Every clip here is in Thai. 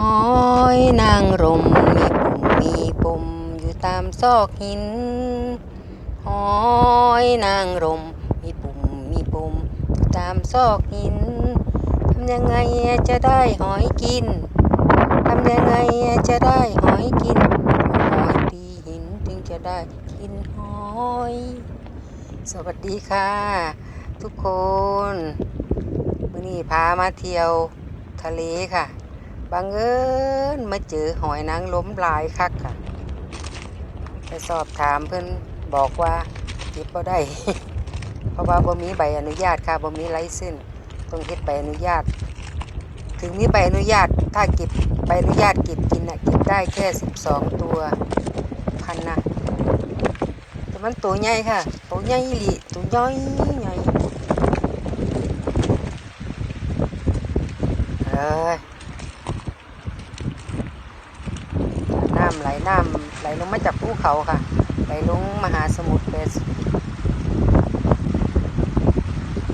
หอยนางรมมีปุ่มมีปุ่มอยู่ตามซอกหิน หอยนางรมมีปุ่มมีปุ่มอยู่ตามซอกหินทำยังไงจะได้หอยกินทำยังไงจะได้หอยกินหอยตีหินถึงจะได้กินหอย สวัสดีค่ะ ทุกคนมื่อนี้พามาเที่ยวทะเลค่ะ บังเอิญมาเจอหอยนางรมหลายคักค่ะ ไปสอบถามเพิ่อนบอกว่าเก็บบ่ได้ เพราะว่าบ่มีใบอนุญาตค่ะบ่มีไลเซนต้องเฮ็ดใบอนุญาต ถึงมีใบอนุญาตถ้าเก็บใบอนุญาตเก็บกินน่ะเก็บได้แค่ 12 ตัวพันนะแต่มันตัวใหญ่ค่ะ ตัวใหญ่อีหลีตัวใหญ่ใหญ่เอ้ยน้ำไหลน้ำไหลลงมาจากภูเขาค่ะ ไหลลงมหาสมุทรแปซิฟิก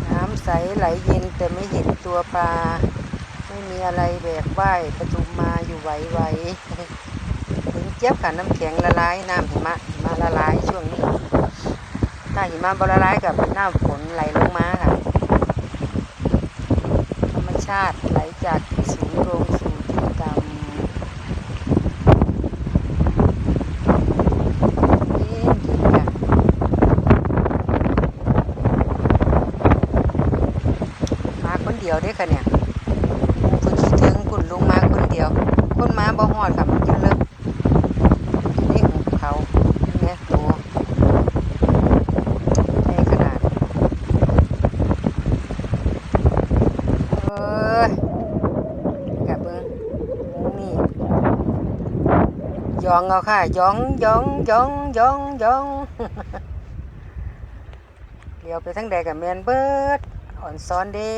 น้ำใสไหลเย็นแต่ไม่เห็นตัวปลา ไม่มีอะไรแบกว่ายประจุมมาอยู่ไหวๆถึงเจี๊ยบค่ะน้ำแข็งละลายน้ำหิมะหิมะละลายช่วงนี้ถ้าหิมะบละลายกับน้ำฝนไหลลงมาค่ะ ธรรมชาติไหลจากที่สูงลงสูที่ต่ำเย็นดีค่ะ มาคนเดียวเด้อค่ะเนี่ยคุณคิดถึงคุณลุงมาคนเดียว คนมาบ่ฮอดค่ะมันจะเลิกนี่หุบเขาเนี่ยตัวใหญ่ขนาดเอ้ยกับเบิ้งนี่ยองเอาค่ะยองยองยองยองยองเลี้ยวไปทั้งใดกับแมนเบิด อ่อนซ้อนเด้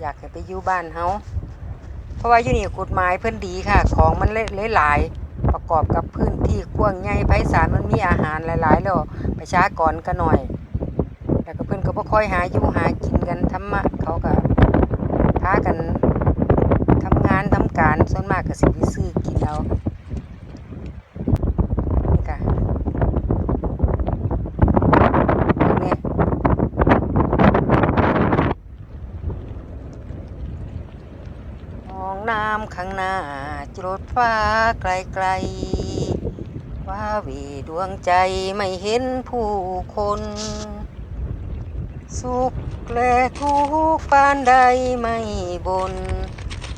อยากให้ไปอยู่บ้านเฮาเพราะว่าอยู่นี่กฎหมายเพิ่นดีค่ะ ของมันเละหลายประกอบกับพื้นที่กว้างใหญ่ไพศาลมันมีอาหารหลาย ๆ แล้วประชากรก็น้อย แล้วก็เพิ่นก็บ่ค่อยหาอยู่หากินกันธรรมะเขาก็พากันทำงานทำการส่วนมากก็สิไปซื้อกินเอานี่ค่ะนี่ม องน้ำข้างหน้าจรดฟ้าไกลๆว่าวีดวงใจไม่เห็นผู้คน สุขและทุกข์ปานใดไม่บน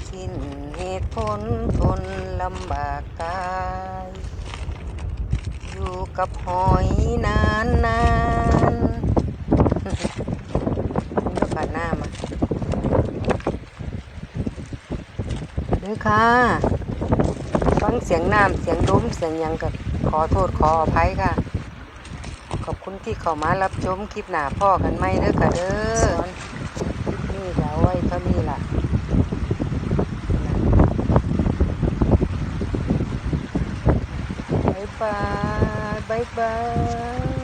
สิ้นเหตุผลทนลำบากกาย อยู่กับหอยนานนานนี่ก็ผ่านหน้ามา เด้อค่ะฟังเสียงน้ำเสียงลมเสียงยังกับขอโทษขออภัยค่ะ ขอบคุณที่เข้ามารับชมคลิปหน้าพ่อกันไหมเด้อค่ะเด้อคลิปนี้จะไว้เท่านี้ล่ะบายบายบายบาย